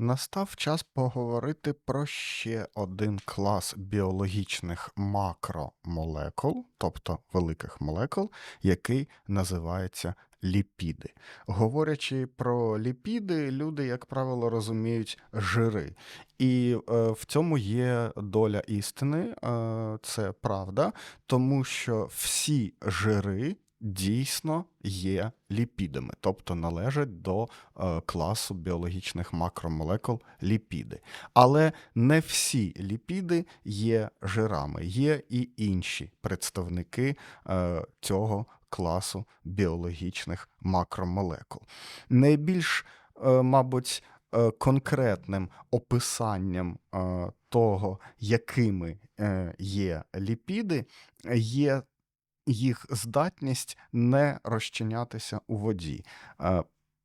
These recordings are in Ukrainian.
Настав час поговорити про ще один клас біологічних макромолекул, тобто великих молекул, який називається ліпіди. Говорячи про ліпіди, люди, як правило, розуміють жири. І е, в цьому є доля істини, е, це правда, тому що всі жири. Дійсно є ліпідами, тобто належать до е, класу біологічних макромолекул ліпіди. Але не всі ліпіди є жирами, є і інші представники е, цього класу біологічних макромолекул. Найбільш, е, мабуть, конкретним описанням того, якими є ліпіди, є їх здатність не розчинятися у воді, е,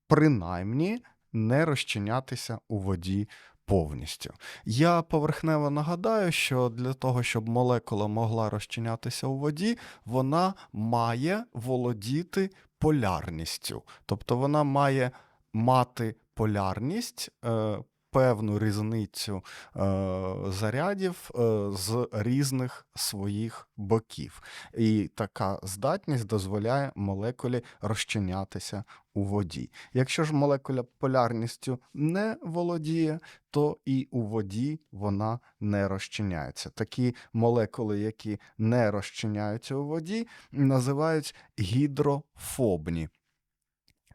принаймні не розчинятися у воді повністю. Я поверхнево нагадаю, що для того, щоб молекула могла розчинятися у воді, вона має володіти полярністю. Тобто вона має мати полярність. е, Певну різницю е, зарядів е, з різних своїх боків. І така здатність дозволяє молекулі розчинятися у воді. Якщо ж молекуля полярністю не володіє, то і у воді вона не розчиняється. Такі молекули, які не розчиняються у воді, називають гідрофобні.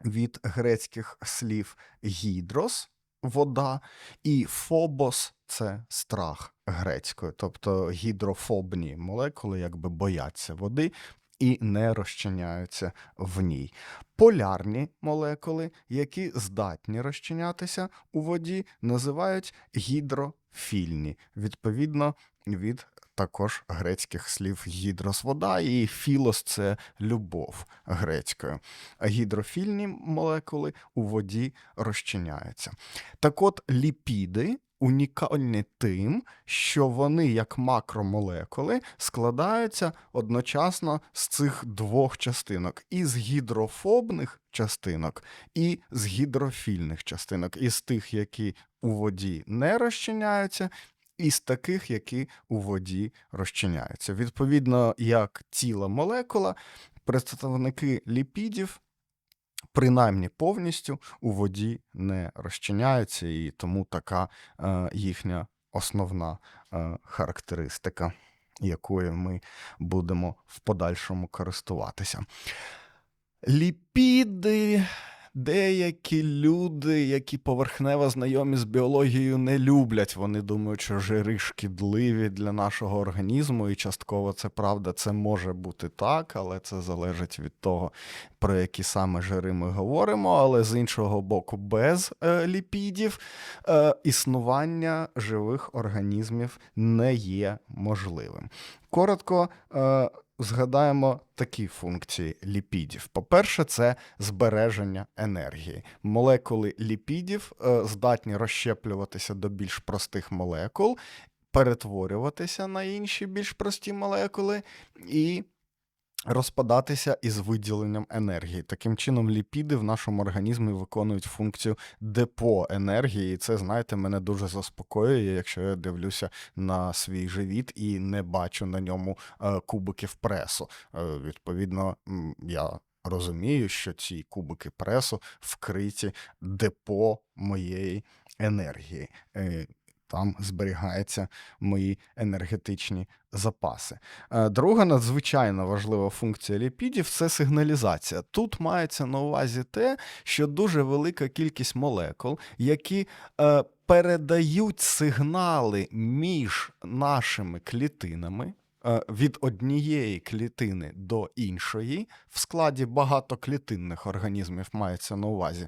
Від грецьких слів гідрос вода, і фобос це страх грецькою, тобто гідрофобні молекули якби бояться води і не розчиняються в ній. Полярні молекули, які здатні розчинятися у воді, називають гідрофільні, відповідно від також грецьких слів гідрос вода і філос це любов грецькою. Гідрофільні молекули у воді розчиняються. Так от ліпіди унікальні тим, що вони, як макромолекули, складаються одночасно з цих двох частинок: із гідрофобних частинок, і з гідрофільних частинок, із тих, які у воді не розчиняються, і з таких, які у воді розчиняються. Відповідно, як ціла молекула, представники ліпідів. Принаймні повністю у воді не розчиняються, і тому така е, їхня основна е, характеристика, якою ми будемо в подальшому користуватися. Ліпіди Деякі люди, які поверхнево знайомі з біологією, не люблять. Вони думають, що жири шкідливі для нашого організму, і частково це правда, це може бути так, але це залежить від того, про які саме жири ми говоримо. Але з іншого боку, без е, ліпідів е, існування живих організмів не є можливим. Коротко. Е, згадаємо такі функції ліпідів. По-перше, це збереження енергії. Молекули ліпідів е, здатні розщеплюватися до більш простих молекул, перетворюватися на інші більш прості молекули і розпадатися із виділенням енергії. Таким чином, ліпіди в нашому організмі виконують функцію депо енергії. І це, знаєте, мене дуже заспокоює, якщо я дивлюся на свій живіт і не бачу на ньому е, кубиків пресу. Е, відповідно, я. Розумію, що ці кубики пресу вкриті депо моєї енергії. Там зберігаються мої енергетичні запаси. Е, друга надзвичайно важлива функція ліпідів це сигналізація. Тут мається на увазі те, що дуже велика кількість молекул, які е, передають сигнали між нашими клітинами. Е, від однієї клітини до іншої в складі багатоклітинних організмів мається на увазі,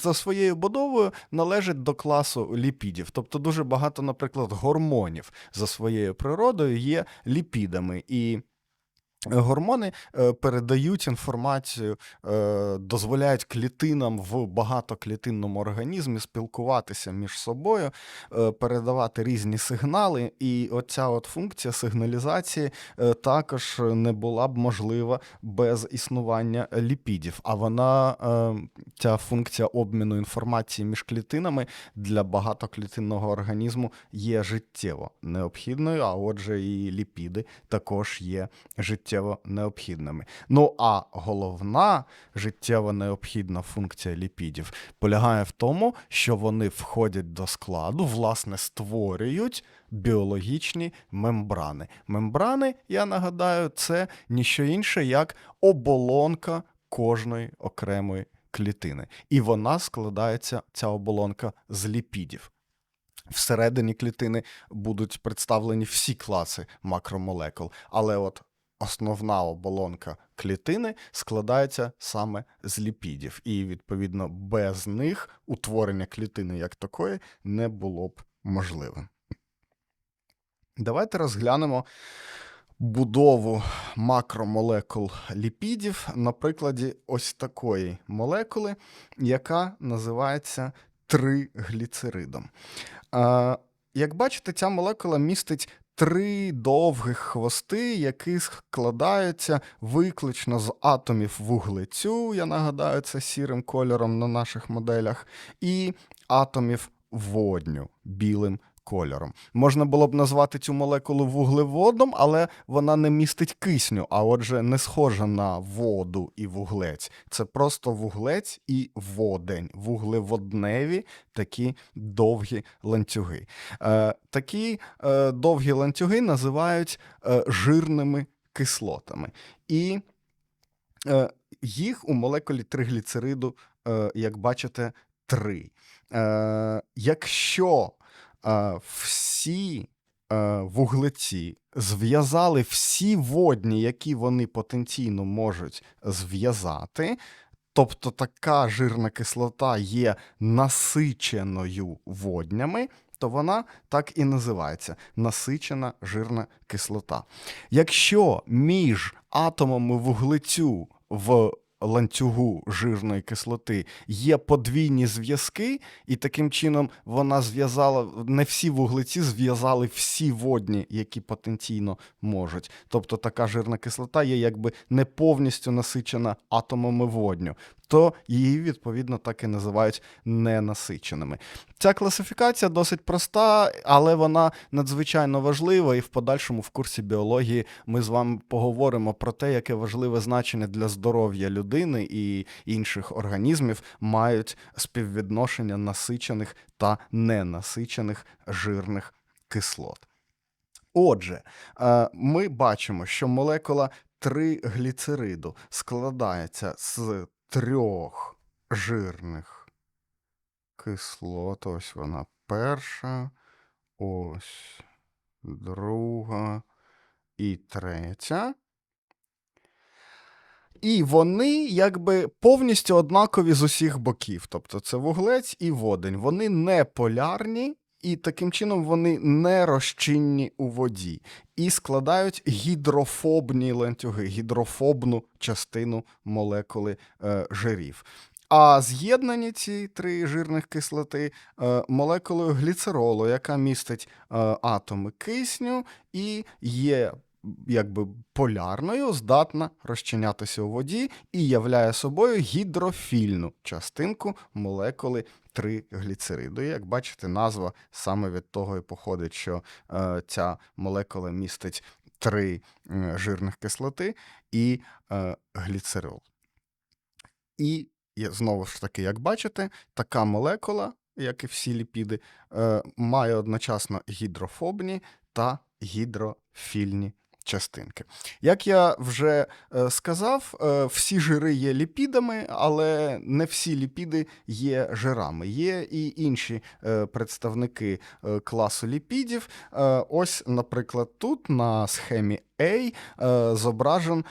за своєю будовою належить до класу ліпідів. Тобто дуже багато, наприклад, гормонів за своєю природою є ліпідами. І Гормони е, передають інформацію, е, дозволяють клітинам в багатоклітинному організмі спілкуватися між собою, е, передавати різні сигнали. І оця от функція сигналізації також не була б можлива без існування ліпідів. А вона, ця функція обміну інформації між клітинами для багатоклітинного організму є життєво необхідною, а отже, і ліпіди також є життєво необхідними. Ну а головна життєво необхідна функція ліпідів полягає в тому, що вони входять до складу, власне, створюють біологічні мембрани. Мембрани, я нагадаю, це ніщо інше, як оболонка кожної окремої клітини. І вона складається, ця оболонка, з ліпідів. Всередині клітини будуть представлені всі класи макромолекул, але от основна оболонка клітини складається саме з ліпідів, і, відповідно, без них утворення клітини як такої не було б можливим. Давайте розглянемо будову макромолекул ліпідів на прикладі ось такої молекули, яка називається тригліцеридом. Як бачите, ця молекула містить три довгих хвости, які складаються виключно з атомів вуглецю, я нагадаю, це сірим кольором на наших моделях, і атомів водню білим кольором. Можна було б назвати цю молекулу вуглеводом, але вона не містить кисню, а отже, не схожа на воду і вуглець. Це просто вуглець і водень, вуглеводневі такі довгі ланцюги. Е, Такі е, довгі ланцюги називають е, жирними кислотами. І е, їх у молекулі тригліцериду, е, як бачите, три. Е, Якщо всі вуглеці зв'язали всі водні, які вони потенційно можуть зв'язати. Тобто така жирна кислота є насиченою воднями, то вона так і називається насичена жирна кислота. Якщо між атомами вуглецю в ланцюгу жирної кислоти є подвійні зв'язки, і таким чином вона зв'язала не всі вуглеці зв'язали всі водні, які потенційно можуть. Тобто така жирна кислота є якби не повністю насичена атомами водню то її відповідно так і називають ненасиченими. Ця класифікація досить проста, але вона надзвичайно важлива, і в подальшому в курсі біології ми з вами поговоримо про те, яке важливе значення для здоров'я людини і інших організмів мають співвідношення насичених та ненасичених жирних кислот. Отже, е, ми бачимо, що молекула тригліцериду складається з трьох жирних кислот. Ось вона перша, ось друга і третя. І вони якби повністю однакові з усіх боків. Тобто це вуглець і водень. Вони не полярні, і таким чином вони не розчинні у воді і складають гідрофобні ланцюги, гідрофобну частину молекули е, жирів. А з'єднані ці три жирних кислоти е, молекулою гліцеролу, яка містить е, атоми кисню і є якби полярною, здатна розчинятися у воді і являє собою гідрофільну частинку молекули тригліцериду. І як бачите, назва саме від того і походить, що е, ця молекула містить три е, жирних кислоти і е, гліцерол. І знову ж таки, як бачите, така молекула, як і всі ліпіди, е, має одночасно гідрофобні та гідрофільні частинки. Як я вже е, сказав, е, всі жири є ліпідами, але не всі ліпіди є жирами. Є і інші е, представники класу ліпідів. Ось, наприклад, тут на схемі A зображен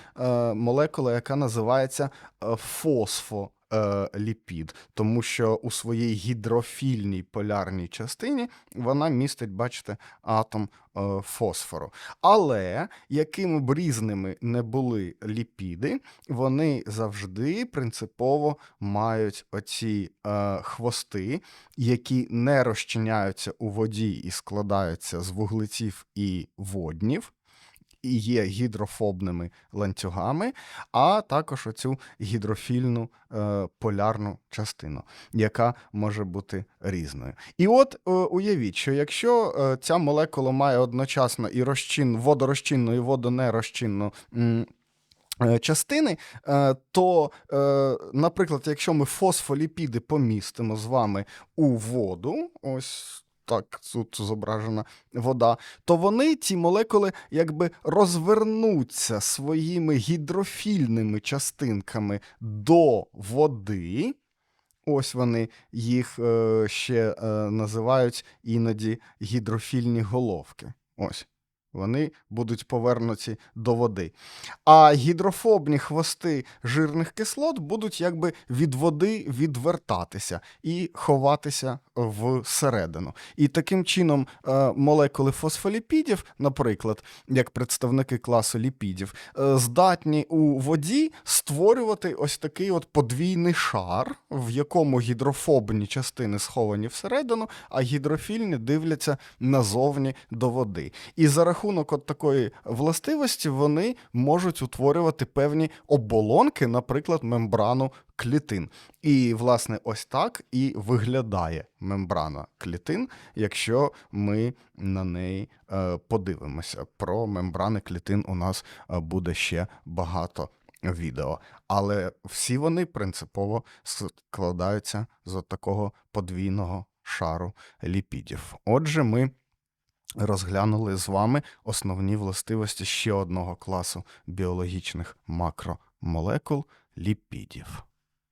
молекула, яка називається фосфо е, ліпід, тому що у своїй гідрофільній полярній частині вона містить, бачите, атом е, фосфору. Але якими б різними не були ліпіди, вони завжди принципово мають оці е, хвости, які не розчиняються у воді і складаються з вуглеців і воднів. І є гідрофобними ланцюгами, а також оцю гідрофільну е, полярну частину, яка може бути різною. І от е, уявіть, що якщо е, ця молекула має одночасно і розчин, водорозчинну, і водонерозчинну е, частини, е, то, наприклад, якщо ми фосфоліпіди помістимо з вами у воду, ось. Так, тут зображена вода, то вони, ці молекули, якби розвернуться своїми гідрофільними частинками до води. Ось вони їх е, ще е, називають іноді гідрофільні головки. Ось. Вони будуть повернуті до води. А гідрофобні хвости жирних кислот будуть якби від води відвертатися і ховатися всередину. І таким чином е, молекули фосфоліпідів, наприклад, як представники класу ліпідів, е, здатні у воді створювати ось такий от подвійний шар, в якому гідрофобні частини сховані всередину, а гідрофільні дивляться назовні до води. І за рахунок от такої властивості вони можуть утворювати певні оболонки, наприклад, мембрану клітин. І, власне, ось так і виглядає мембрана клітин, якщо ми на неї е, подивимося. Про мембрани клітин у нас е, буде ще багато відео. Але всі вони принципово складаються з такого подвійного шару ліпідів. Отже, ми розглянули з вами основні властивості ще одного класу біологічних макромолекул ліпідів.